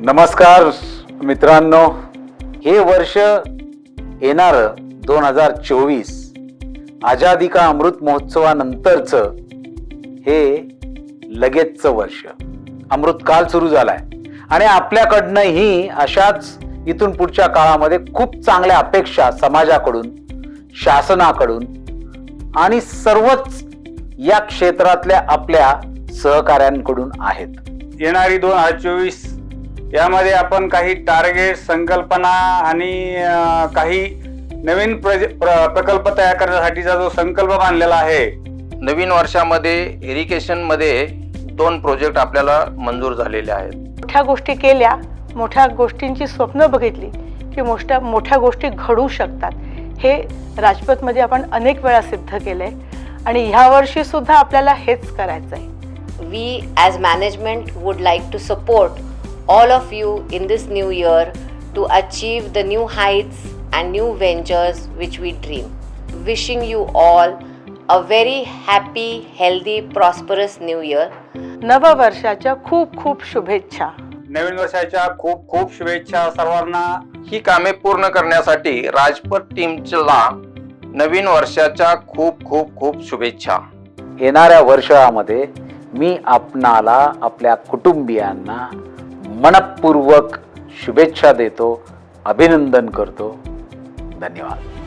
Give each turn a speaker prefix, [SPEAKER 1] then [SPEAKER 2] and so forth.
[SPEAKER 1] नमस्कार मित्रांनो. हे वर्ष येणार दोन हजार चोवीस आझादी का अमृत महोत्सवानंतरच हे लगेचचं वर्ष. अमृतकाल सुरू झालाय. आणि आपल्याकडनंही अशाच इथून पुढच्या काळामध्ये खूप चांगल्या अपेक्षा समाजाकडून शासनाकडून आणि सर्वच या क्षेत्रातल्या आपल्या सहकाऱ्यांकडून आहेत.
[SPEAKER 2] येणारी दोन हजार चोवीस यामध्ये आपण काही टार्गेट संकल्पना आणि काही नवीन प्रोजे- प्र- प्रकल्प तयार करण्यासाठीचा जो संकल्प बांधलेला आहे.
[SPEAKER 3] नवीन वर्षामध्ये इरिगेशनमध्ये दोन प्रोजेक्ट आपल्याला मंजूर झालेले आहेत.
[SPEAKER 4] मोठ्या गोष्टी केल्या मोठ्या गोष्टींची स्वप्न बघितली की मोठ्या मोठ्या गोष्टी घडू शकतात. हे राजपथमध्ये आपण अनेक वेळा सिद्ध केलं आहे आणि ह्या वर्षी सुद्धा आपल्याला हेच करायचं आहे
[SPEAKER 5] we as management would like to support all of you in this new year to achieve the new heights and new ventures which we dream. Wishing you all a very happy, healthy, prosperous new year.
[SPEAKER 4] नववर्षाच्या खूप खूप शुभेच्छा
[SPEAKER 2] नवीन वर्षाच्या खूप खूप शुभेच्छा सर्वांना
[SPEAKER 3] ही कामे पूर्ण करण्यासाठी राजपथ टीमला नवीन वर्षाच्या खूप खूप खूप शुभेच्छा
[SPEAKER 1] येणाऱ्या वर्षामध्ये मी आपणाला आपल्या कुटुंबियांना मनपूर्वक शुभेच्छा देतो अभिनंदन करतो. धन्यवाद.